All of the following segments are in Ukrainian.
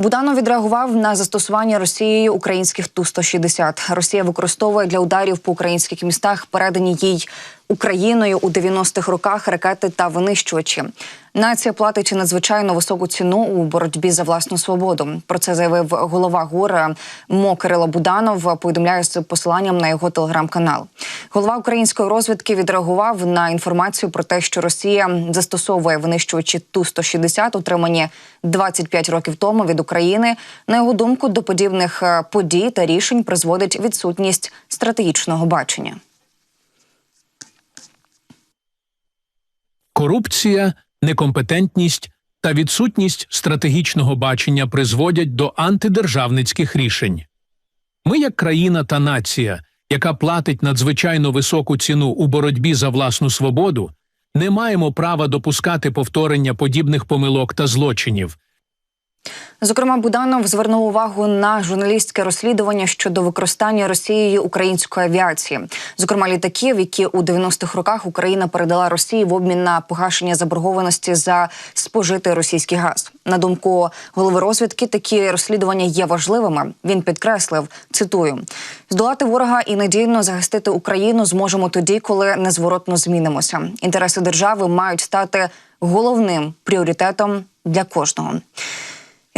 Буданов відреагував на застосування Росією українських Ту-160. Росія використовує для ударів по українських містах передані їй Україною у 90-х роках ракети та винищувачі. Нація платить надзвичайно високу ціну у боротьбі за власну свободу. Про це заявив голова ГУР МО Кирило Буданов. Повідомляє з посиланням на його телеграм-канал. Голова української розвідки відреагував на інформацію про те, що Росія застосовує винищувачі Ту-160, отримані 25 років тому від України. На його думку, до подібних е, подій та рішень призводить відсутність стратегічного бачення. Корупція, некомпетентність та відсутність стратегічного бачення призводять до антидержавницьких рішень. Ми, як країна та нація, яка платить надзвичайно високу ціну у боротьбі за власну свободу, не маємо права допускати повторення подібних помилок та злочинів. Зокрема, Буданов звернув увагу на журналістське розслідування щодо використання Росією української авіації, зокрема літаків, які у 90-х роках Україна передала Росії в обмін на погашення заборгованості за спожитий російський газ. На думку голови розвідки, такі розслідування є важливими. Він підкреслив цитую: здолати ворога і надійно захистити Україну зможемо тоді, коли незворотно змінимося. Інтереси держави мають стати головним пріоритетом для кожного.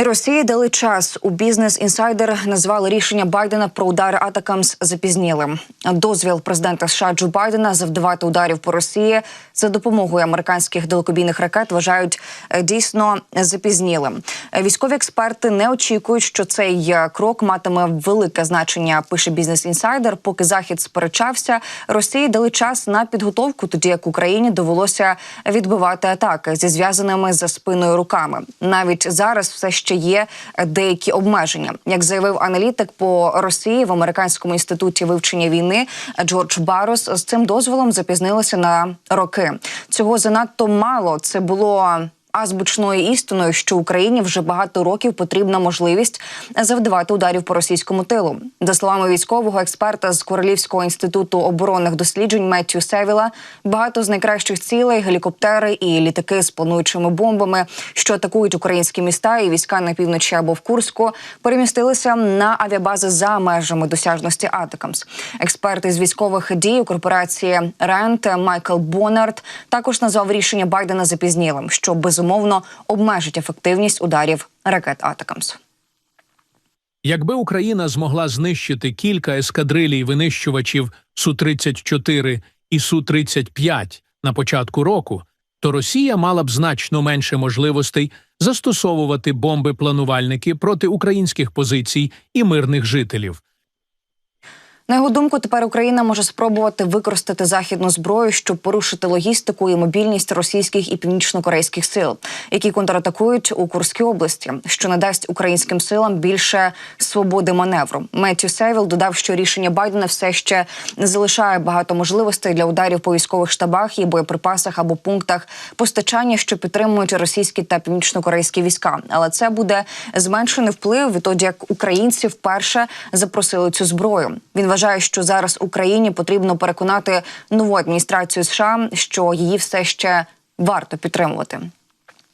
Росії дали час у бізнес інсайдер назвали рішення Байдена про удари Атакамс запізнілим. Дозвіл президента США Джо Байдена завдавати ударів по Росії за допомогою американських далекобійних ракет вважають е, дійсно запізнілим. Військові експерти не очікують, що цей е, крок матиме велике значення. Пише бізнес інсайдер. Поки захід сперечався, Росії дали час на підготовку, тоді як Україні довелося відбивати атаки зі зв'язаними за спиною руками. Навіть зараз все ще є деякі обмеження. Як заявив аналітик по Росії в американському інституті вивчення війни Джордж Барос, з цим дозволом запізнилися на роки. Цього занадто мало. Це було. Азбучною істиною, що Україні вже багато років потрібна можливість завдавати ударів по російському тилу. За словами військового експерта з Королівського інституту оборонних досліджень Меттю Севіла, багато з найкращих цілей гелікоптери і літаки з плануючими бомбами, що атакують українські міста і війська на півночі або в Курську, перемістилися на авіабази за межами досяжності Атакамс. Експерт з військових дій у корпорації Рент Майкл Бонард також назвав рішення Байдена запізнілим, що безумовно обмежить ефективність ударів ракет Атакамс. Якби Україна змогла знищити кілька ескадрилій винищувачів Су-34 і Су-35 на початку року, то Росія мала б значно менше можливостей застосовувати бомби-планувальники проти українських позицій і мирних жителів. На його думку, тепер Україна може спробувати використати західну зброю, щоб порушити логістику і мобільність російських і північно-корейських сил, які контратакують у Курській області, що надасть українським силам більше свободи маневру. Меттю Севіл додав, що рішення Байдена все ще залишає багато можливостей для ударів по військових штабах і боєприпасах або пунктах постачання, що підтримують російські та північно-корейські війська. Але це буде зменшений вплив відтоді, як українці вперше запросили цю зброю. Він вважає, що зараз Україні потрібно переконати нову адміністрацію США, що її все ще варто підтримувати.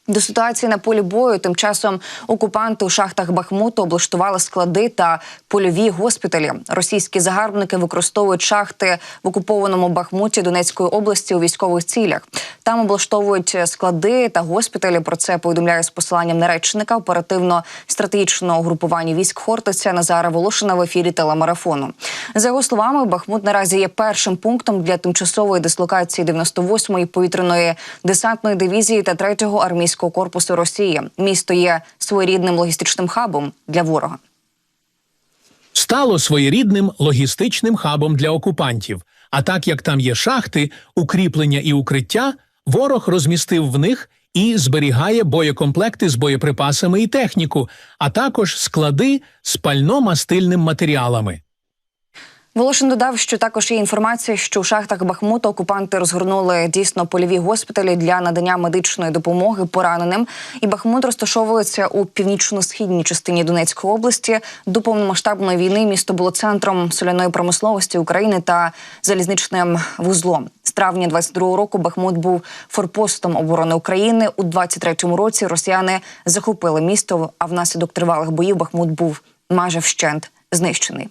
До ситуації на полі бою тим часом окупанти у шахтах Бахмуту облаштували склади та польові госпіталі. Російські загарбники використовують шахти в окупованому Бахмуті Донецької області у військових цілях. Там облаштовують склади та госпіталі. Про це повідомляє з посиланням на речника оперативно-стратегічного групування військ Хортиця Назара Волошина в ефірі телемарафону. За його словами, Бахмут наразі є першим пунктом для тимчасової дислокації 98-ї повітряної десантної дивізії та 3-го армійського корпусу Росії. Місто є своєрідним логістичним хабом для ворога. стало своєрідним логістичним хабом для окупантів. А так як там є шахти, укріплення і укриття, ворог розмістив в них і зберігає боєкомплекти з боєприпасами і техніку, а також склади з пально-мастильним матеріалами. Волошин додав, що також є інформація, що у шахтах Бахмута окупанти розгорнули дійсно польові госпіталі для надання медичної допомоги пораненим. І Бахмут розташовується у північно-східній частині Донецької області. До повномасштабної війни місто було центром соляної промисловості України та залізничним вузлом. З травня 22-го року Бахмут був форпостом оборони України. У 23-му році росіяни захопили місто. А внаслідок тривалих боїв Бахмут був майже вщент знищений.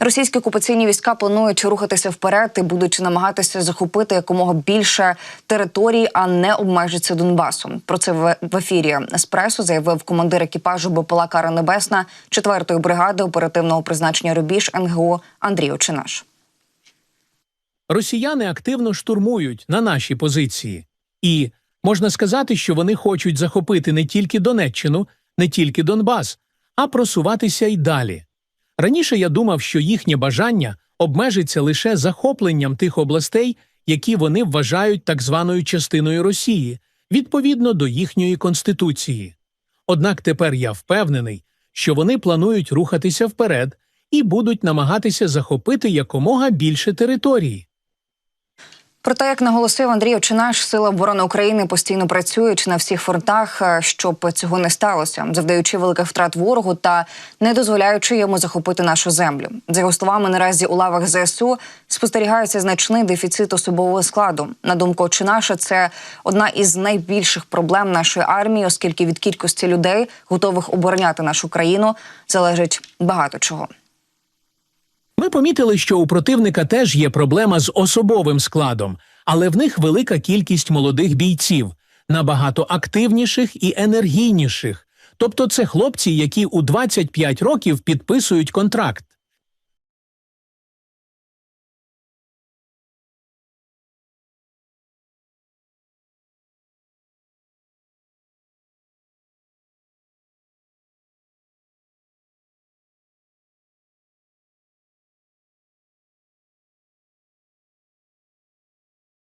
Російські окупаційні війська планують рухатися вперед і будуть намагатися захопити якомога більше територій, а не обмежиться Донбасом. Про це в ефірі Еспресо заявив командир екіпажу БПЛА Кара Небесна 4-ї бригади оперативного призначення Рубіж НГО Андрій Очинаш. Росіяни активно штурмують на наші позиції, і можна сказати, що вони хочуть захопити не тільки Донеччину, не тільки Донбас, а просуватися й далі. Раніше я думав, що їхнє бажання обмежиться лише захопленням тих областей, які вони вважають так званою частиною Росії, відповідно до їхньої конституції. Однак тепер я впевнений, що вони планують рухатися вперед і будуть намагатися захопити якомога більше території. Проте, як наголосив Андрій Очинаш, сили оборони України постійно працюють на всіх фронтах, е, щоб цього не сталося, завдаючи великих втрат ворогу та не дозволяючи йому захопити нашу землю. За його словами, наразі у лавах ЗСУ спостерігається значний дефіцит особового складу. На думку Очинаша, це одна із найбільших проблем нашої армії, оскільки від кількості людей, готових обороняти нашу країну, залежить багато чого. Ми помітили, що у противника теж є проблема з особовим складом, але в них велика кількість молодих бійців, набагато активніших і енергійніших. Тобто це хлопці, які у 25 років підписують контракт.